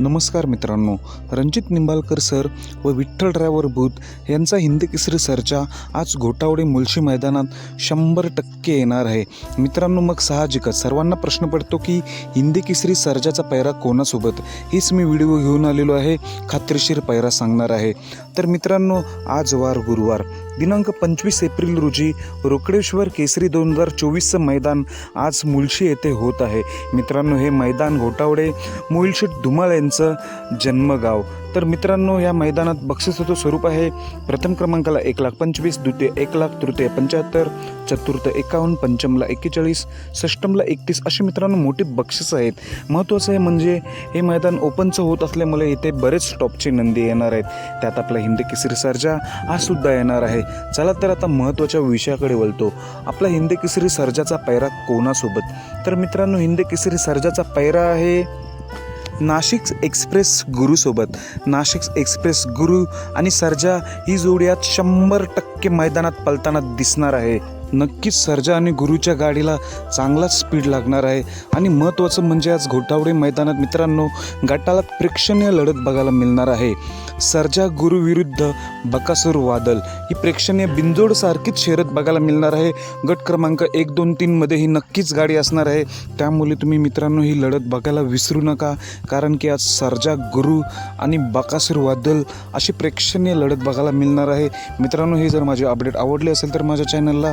नमस्कार मित्रांनो रणजित निंबाळकर सर व विठ्ठल ड्रायव्हर भूत यांचा हिंदी केसरी सरच्या आज घोटावडे मुलशी मैदानात शंभर टक्के येणार आहे. मित्रांनो मग साहजिकच सर्वांना प्रश्न पडतो की हिंदी केसरी सरजाचा पैरा कोणासोबत? हीच मी व्हिडिओ घेऊन आलेलो आहे. खात्रीशीर पैरा सांगणार आहे. तर मित्रांनो आज वार गुरुवार. दिनांक पंचवीस एप्रिल रोजी रोकडेश्वर केसरी दोन हजार चोवीसचं मैदान आज मुळशी येथे होत आहे. मित्रांनो हे मैदान घोटावडे मुळशी धुमाळ यांचं जन्मगाव. तर मित्रांनो या मैदानात बक्षिसाचं स्वरूप आहे. प्रथम क्रमांकाला एक लाख पंचवीस द्वितीय एक लाख तृतीय पंच्याहत्तर चतुर्थ एकावन्न पंचमला एक्केचाळीस षष्टमला एकतीस अशी मित्रांनो मोठी बक्षिसं आहेत. महत्त्वाचं आहे म्हणजे हे मैदान ओपनचं होत असल्यामुळे इथे बरेच टॉपचे नंदी येणार आहेत. त्यात आपला हिंदी केसरी सर्जा हा सुद्धा येणार आहे. चला तर आता महत्त्वाच्या विषयाकडे वळतो. आपला हिंदी केसरी सर्जाचा पैरा कोणासोबत? तर मित्रांनो हिंदी केसरी सर्जाचा पैरा आहे नाशिक एक्सप्रेस गुरुसोबत. नाशिक एक्सप्रेस गुरु आणि सर्जा ही जोडी आज शंभर टक्के मैदानात पलताना दिसणार आहे. नक्कीच सर्जा आणि गुरुच्या गाडीला चांगलाच स्पीड लागणार आहे. आणि महत्त्वाचं म्हणजे आज घोटावडे मैदानात मित्रांनो गटाला प्रेक्षणीय लढत बघायला मिळणार आहे. सर्जा गुरु विरुद्ध बकासूर वादल ही प्रेक्षणीय बिंजोडसारखीच शर्यत बघायला मिळणार आहे. गट क्रमांक एक दोन तीनमध्ये ही नक्कीच गाडी असणार आहे. त्यामुळे तुम्ही मित्रांनो ही लढत बघायला विसरू नका. कारण की आज सर्जा गुरु आणि बकासूर वादल अशी प्रेक्षणीय लढत बघायला मिळणार आहे. मित्रांनो हे जर माझे अपडेट आवडले असेल तर माझ्या चॅनलला